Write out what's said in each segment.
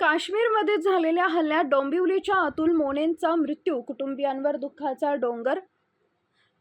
काश्मीरमध्ये झालेल्या हल्ल्यात डोंबिवलीच्या अतुल मोनेंचा मृत्यू कुटुंबियांवर दुःखाचा डोंगर.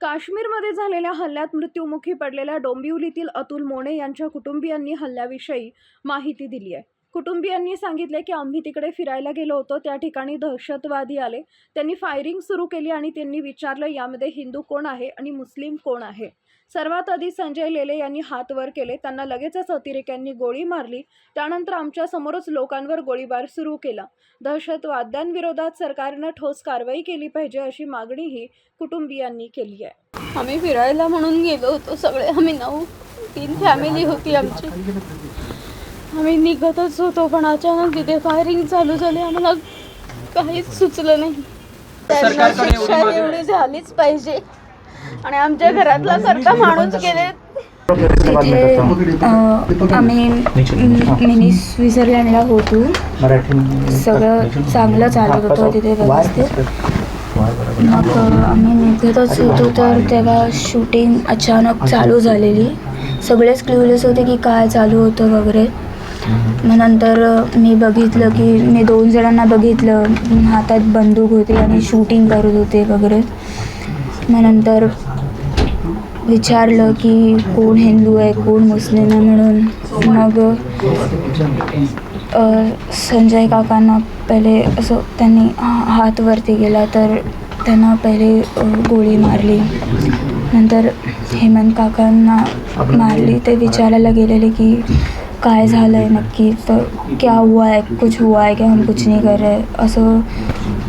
काश्मीरमध्ये झालेल्या हल्ल्यात मृत्युमुखी पडलेल्या डोंबिवलीतील अतुल मोने यांच्या कुटुंबियांनी हल्ल्याविषयी माहिती दिली आहे. कुटुंबियांनी सांगितले की आम्ही तिकडे फिरायला गेलो होतो. त्या ठिकाणी दहशतवादी आले. त्यांनी फायरिंग सुरू केली आणि त्यांनी विचारलं यामध्ये हिंदू कोण आहे आणि मुस्लिम कोण आहे? सर्वात आधी संजय लेले यांनी हात वर केले. त्यांना लगेचच अतिरेक्यांनी गोळी मारली. त्यानंतर आमच्या समोरच लोकांवर गोळीबार सुरू केला. दहशतवाद्यांविरोधात सरकारनं ठोस कारवाई केली पाहिजे अशी मागणीही कुटुंबियांनी केली आहे. आम्ही फिरायला म्हणून गेलो होतो सगळे. आम्ही नऊ तीन फॅमिली होती आमची. आम्ही निघतच होतो पण अचानक तिथे फायरिंग चालू झाली. आम्हाला काहीच सुचलं नाही. त्यांना शिक्षा एवढी झालीच पाहिजे. आणि आमच्या घरातला सारखा माणूस गेले. तिथे आम्ही मिनी स्वित्झर्लंडला होतो. सगळं चांगलं चालत होतं तिथे व्यवस्थित. मग आम्ही निघतच होतो तर तेव्हा शूटिंग अचानक चालू झालेली. सगळेच क्ल्यूलेस होते की काय चालू होतं वगैरे. मग नंतर मी बघितलं की मी दोन जणांना बघितलं. हातात बंदूक होती आणि शूटिंग करत होते वगैरे. मग नंतर विचारलं की कोण हिंदू आहे कोण मुस्लिम आहे म्हणून. मग संजय काकांना पहिले असं त्यांनी हात वरती गेला तर त्यांना पहिले गोळी मारली. नंतर हेमंत काकांना मारली. ते विचारायला गेलेले की काय झालं आहे नक्की? तर क्या हुआ है? कुछ हुआ है क्या? हम कुछ नहीं कर रहे। असं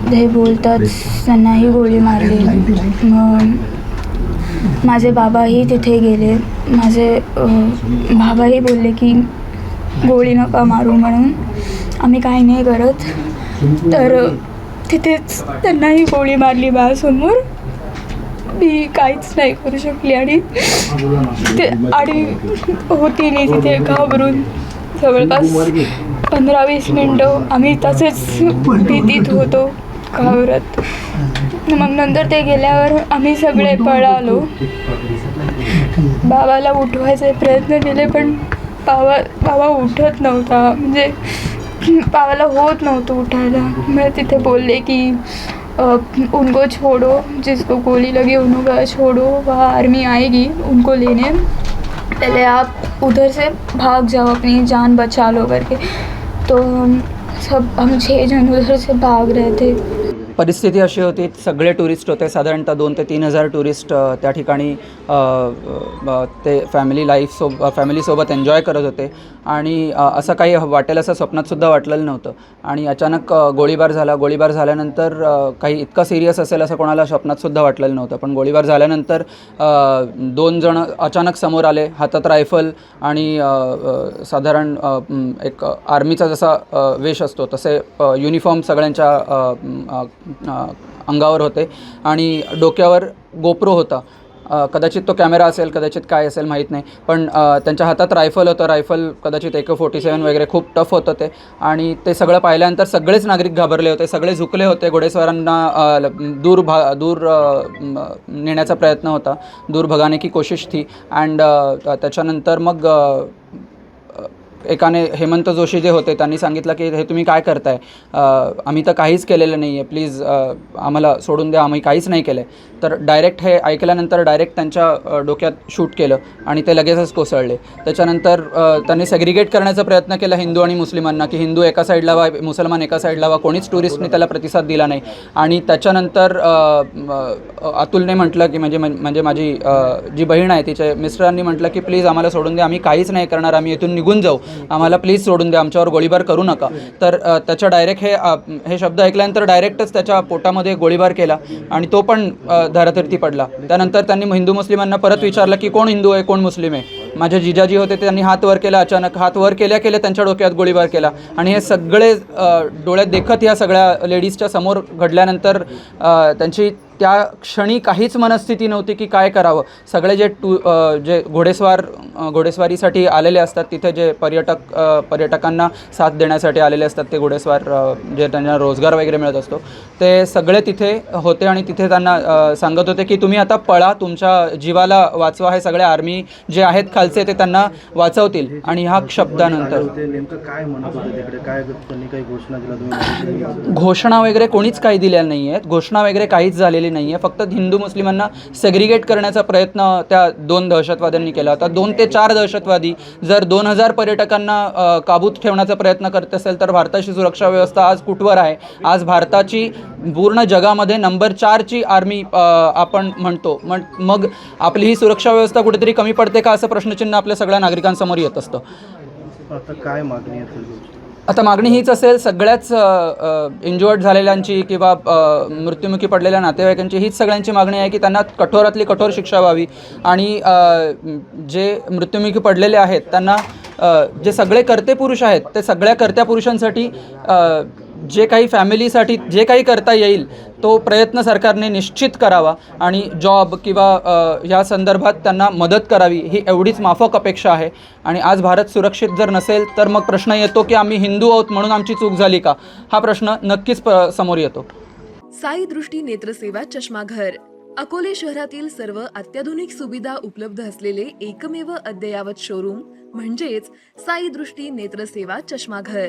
हे बोलतात त्यांनाही गोळी मारली. मग माझे बाबाही तिथे गेले. माझे बाबाही बोलले की गोळी नका मारू म्हणून आम्ही काही नाही करत. तर तिथेच त्यांनाही गोळी मारली बाळासमोर मी काहीच नाही करू शकली आणि ते आणि होती नाही तिथे घाबरून जवळपास पंधरा वीस मिनटं आम्ही तसेच भीतीत होतो घाबरत. मग नंतर ते गेल्यावर आम्ही सगळे पळालो. बाबाला उठवायचे प्रयत्न केले पण बाबा बाबा उठत नव्हता. म्हणजे बाबाला होत नव्हतं उठायला. मग तिथे बोलले की उनको छोड़ो, जिसको गोली लगी उनको छोड़ो, वह आर्मी आएगी उनको लेने। पहले आप उधर से भाग जाओ, अपनी जान बचा लो करके। तो हम सब, हम छः जन उधर से भाग रहे थे। परिस्थिती अशी होती सगळे टुरिस्ट होते साधारणतः दोन ते तीन हजार टुरिस्ट त्या ठिकाणी ते फॅमिली लाईफ सो फॅमिलीसोबत एन्जॉय करत होते. आणि असं काही वाटेल असं स्वप्नातसुद्धा वाटलेलं नव्हतं. आणि अचानक गोळीबार झाला. गोळीबार झाल्यानंतर काही इतकं सिरियस असेल असं कोणाला स्वप्नातसुद्धा वाटलेलं नव्हतं. पण गोळीबार झाल्यानंतर दोन जण अचानक समोर आले हातात रायफल आणि साधारण एक आर्मीचा जसा वेश असतो तसे युनिफॉर्म सगळ्यांच्या अंगावर होते आणि डोक्यावर गोप्रो होता. कदाचित तो कॅमेरा असेल कदाचित काय असेल माहीत नाही. पण त्यांच्या हातात रायफल होतं. रायफल कदाचित एक फोर्टी सेवन वगैरे खूप टफ होतं ते. आणि ते सगळं पाहिल्यानंतर सगळेच नागरिक घाबरले होते. सगळे झुकले होते. घोडेस्वारांना ल- दूर भा दूर नेण्याचा प्रयत्न होता. दूर भगाने की कोशिश थी. अँड त्याच्यानंतर मग एकाने हेमंत जोशी जे होते त्यांनी सांगितलं की हे तुम्ही काय करताय? आम्ही तर काहीच केलेलं नाही आहे प्लीज आम्हाला सोडून द्या. आम्ही काहीच नाही केलं आहे तर डायरेक्ट हे ऐकल्यानंतर डायरेक्ट त्यांच्या डोक्यात शूट केलं आणि ते लगेचच कोसळले. त्याच्यानंतर त्यांनी सेग्रिगेट करण्याचा प्रयत्न केला हिंदू आणि मुस्लिमांना की हिंदू एका साईडला वा मुसलमान एका साईडला वा कोणीच टुरिस्टने त्याला प्रतिसाद दिला नाही. आणि त्याच्यानंतर अतुलने म्हटलं की म्हणजे म्हणजे माझी जी बहीण आहे तिचे मिस्टरांनी म्हटलं की प्लीज आम्हाला सोडून द्या. आम्ही काहीच नाही करणार. आम्ही इथून निघून जाऊ. आम्हाला प्लीज सोडून द्या आमच्यावर गोळीबार करू नका. तर त्याच्या डायरेक्ट हे हे शब्द ऐकल्यानंतर डायरेक्टच त्याच्या पोटामध्ये गोळीबार केला आणि तो पण अ, धरातीर्थी पडला. त्यानंतर त्यांनी हिंदू मुस्लिमांना परत विचारलं की कोण हिंदू आहे कोण मुस्लिम आहे? माझे जिजाजी होते त्यांनी हात वर केला अचानक हात वर केल्या केल्या त्यांच्या डोक्यात गोळीबार केला. आणि हे सगळे डोळ्यात देखत या सगळ्या लेडीजच्या समोर घडल्यानंतर त्यांची त्या क्षणी काहीच मनस्थिती नव्हती की काय करावं. सगळे जे टू जे घोडेस्वार घोडेस्वारीसाठी आलेले असतात तिथे जे पर्यटक पर्यटकांना साथ देण्यासाठी आलेले असतात ते घोडेस्वार जे त्यांना रोजगार वगैरे मिळत असतो ते सगळे तिथे होते आणि तिथे त्यांना सांगत होते की तुम्ही आता पळा तुमच्या जीवाला वाचवा हे सगळे आर्मी जे आहेत खालचे ते त्यांना वाचवतील. आणि ह्या शब्दानंतर काय घोषणा वगैरे कोणीच काही दिल्या नाही आहेत घोषणा वगैरे काहीच झालेली नाही आहे फक्त हिंदू मुस्लिमांना सेग्रिगेट करण्याचा प्रयत्न त्या दोन दहशतवाद्यांनी केला होता. दोन ते चार दहशतवादी जर दोन हजार पर्यटकांना काबूत ठेवण्याचा प्रयत्न करत असेल तर भारताची सुरक्षा व्यवस्था आज कुठवर आहे? आज भारताची पूर्ण जगामध्ये नंबर चारची आर्मी आपण म्हणतो. मग मग आपली ही सुरक्षा व्यवस्था कुठेतरी कमी पडते का? असं प्रश्नचिन्ह आपल्या सगळ्या नागरिकांसमोर येत असतं. आता काय मागणी आहे आता मागणी हीच असेल सगळ्याच इंजुअर्ड झालेल्यांची किंवा मृत्युमुखी पडलेल्या नातेवाईकांची हीच सगळ्यांची मागणी आहे की त्यांना कठोरातली कठोर शिक्षा व्हावी. आणि जे मृत्युमुखी पडलेले आहेत त्यांना जे सगळे कर्ते पुरुष आहेत ते सगळ्या कर्त्या पुरुषांसाठी जे काही फॅमिलीसाठी जे काही करता येईल तो प्रयत्न सरकारने निश्चित करावा आणि जॉब किंवा ह्या या संदर्भात त्यांना मदत करावी ही एवढीच माफक अपेक्षा आहे. आणि आज भारत सुरक्षित जर नसेल तर मग प्रश्न येतो की आम्ही हिंदू आहोत म्हणून आमची चूक झाली का? हा प्रश्न नक्कीच प समोर येतो. साई दृष्टी नेत्रसेवा चष्माघर. अकोले शहरातील सर्व अत्याधुनिक सुविधा उपलब्ध असलेले एकमेव अद्ययावत शोरूम म्हणजेच साई दृष्टी नेत्रसेवा चष्माघर.